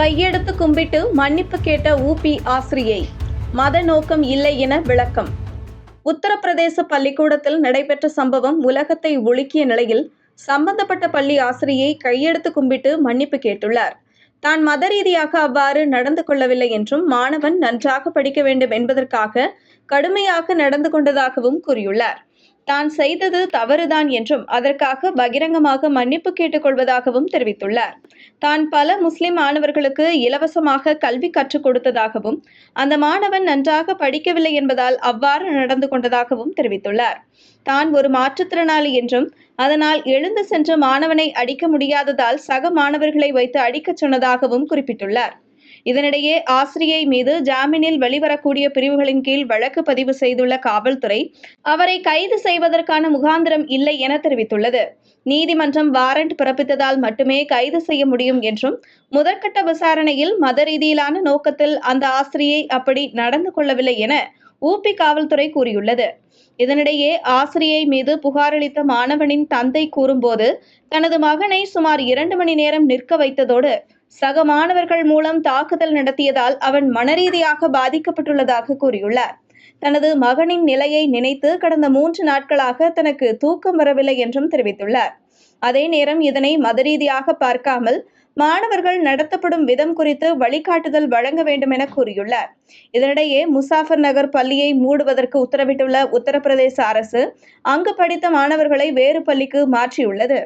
கையெடுத்து கும்பிட்டு மன்னிப்பு கேட்ட ஊபி ஆசிரியை மத நோக்கம் இல்லை என விளக்கம். உத்தரப்பிரதேச பள்ளிக்கூடத்தில் நடைபெற்ற சம்பவம் உலகத்தை ஒழுக்கிய நிலையில் சம்பந்தப்பட்ட பள்ளி ஆசிரியை கையெடுத்து கும்பிட்டு மன்னிப்பு கேட்டுள்ளார். தான் மத ரீதியாக அவ்வாறு நடந்து கொள்ளவில்லை என்றும் மாணவன் நன்றாக படிக்க வேண்டும் என்பதற்காக கடுமையாக நடந்து கொண்டதாகவும் கூறியுள்ளார். தான் செய்தது தவறுதான் என்றும் அதற்காக பகிரங்கமாக மன்னிப்பு கேட்டுக்கொள்வதாகவும் தெரிவித்துள்ளார். தான் பல முஸ்லிம் மாணவர்களுக்கு இலவசமாக கல்வி கற்றுக் கொடுத்ததாகவும் அந்த மாணவன் நன்றாக படிக்கவில்லை என்பதால் அவ்வாறு நடந்து கொண்டதாகவும் தெரிவித்துள்ளார். தான் ஒரு மாற்றுத்திறனாளி என்றும் அதனால் எழுந்து சென்று மாணவனை அடிக்க முடியாததால் சக மாணவர்களை வைத்து அடிக்கச் சொன்னதாகவும் குறிப்பிட்டுள்ளார். இதனிடையே ஆசிரியை மீது ஜாமீனில் வெளிவரக்கூடிய பிரிவுகளின் கீழ் வழக்கு பதிவு செய்துள்ள காவல்துறை அவரை கைது செய்வதற்கான முகாந்திரம் இல்லை என தெரிவித்துள்ளது. நீதிமன்றம் வாரண்ட் பிறப்பித்ததால் மட்டுமே கைது செய்ய முடியும் என்றும் முதற்கட்ட விசாரணையில் மத ரீதியிலான நோக்கத்தில் அந்த ஆசிரியை அப்படி நடந்து கொள்ளவில்லை என ஊபி காவல்துறை கூறியுள்ளது. இதனிடையே ஆசிரியை மீது புகாரளித்த மாணவனின் தந்தை கூறும்போது தனது மகனை சுமார் இரண்டு மணி நேரம் நிற்க வைத்ததோடு சக மாணவர்கள் மூலம் தாக்குதல் நடத்தியதால் அவன் மனரீதியாக பாதிக்கப்பட்டுள்ளதாக கூறியுள்ளார். தனது மகனின் நிலையை நினைத்து கடந்த மூன்று நாட்களாக தனக்கு தூக்கம் வரவில்லை என்றும் தெரிவித்துள்ளார். அதே நேரம் இதனை மதரீதியாக பார்க்காமல் மாணவர்கள் நடத்தப்படும் விதம் குறித்து வழிகாட்டுதல் வழங்க வேண்டும் என கூறியுள்ளார். இதனிடையே முசாஃபர் நகர் பள்ளியை மூடுவதற்கு உத்தரவிட்டுள்ள உத்தரப்பிரதேச அரசு அங்கு படித்த மாணவர்களை வேறு பள்ளிக்கு மாற்றியுள்ளது.